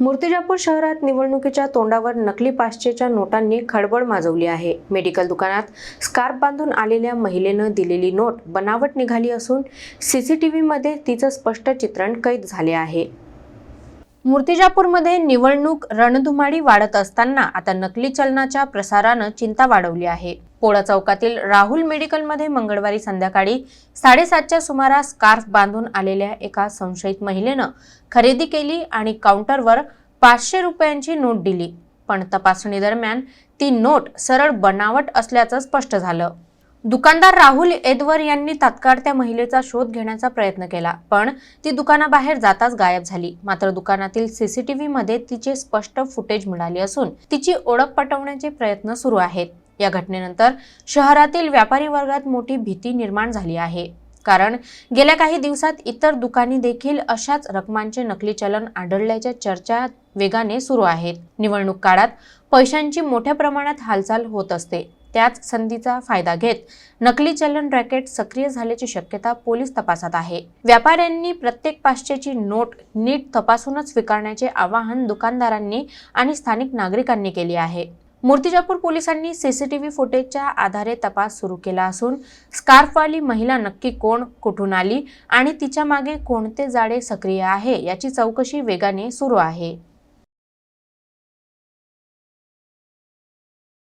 मूर्तिजापूर शहरात निवडणुकीच्या तोंडावर नकली पाचशेच्या नोटांनी खळबळ माजवली आहे. मेडिकल दुकानात स्कार्फ बांधून आलेल्या महिलेनं दिलेली नोट बनावट निघाली असून सीसीटीव्हीमध्ये तिचं स्पष्ट चित्रण कैद झाले आहे. मूर्तिजापूरमध्ये निवडणूक रणधुमाडी वाढत असताना आता नकली चलनाच्या प्रसारानं चिंता वाढवली आहे. पोळा चौकातील राहुल मेडिकलमध्ये मंगळवारी संध्याकाळी साडेसातच्या सुमारास स्कार्फ बांधून आलेल्या एका संशयित महिलेनं खरेदी केली आणि काउंटरवर पाचशे रुपयांची नोट दिली. पण तपासणी दरम्यान ती नोट सरळ बनावट असल्याचं स्पष्ट झालं. दुकानदार राहुल एदवर यांनी तात्काळ त्या महिलेचा शोध घेण्याचा प्रयत्न केला पण ती दुकानाबाहेर जाताच गायब झाली. मात्र दुकानातील सीसीटीव्ही मध्ये तिचे स्पष्ट फुटेज मिळाले असून तिची ओळख पटवण्याचे प्रयत्न सुरू आहेत. या घटनेनंतर शहरातील व्यापारी वर्गात मोठी भीती निर्माण झाली आहे. कारण गेल्या काही दिवसात इतर दुकानी देखील अशाच रकमांचे नकली चलन आढळल्याच्या चर्चा वेगाने सुरू आहेत. निवडणूक काळात पैशांची मोठ्या प्रमाणात हालचाल होत असते. त्याच संधीचा फायदा घेत नकली चलन रॅकेट सक्रिय झाल्याची शक्यता पोलीस तपासात आहे. व्यापाऱ्यांनी प्रत्येक पाचशेची नोट नीट तपासूनच स्वीकारण्याचे आवाहन दुकानदारांनी आणि स्थानिक नागरिकांनी केले आहे. मूर्तिजापूर पोलिसांनी सीसीटीव्ही फुटेजच्या आधारे तपास सुरू केला असून स्कार्फवाली महिला नक्की कोण कुठून आली आणि तिच्यामागे कोणते जाळे सक्रिय आहे याची चौकशी वेगाने सुरू आहे.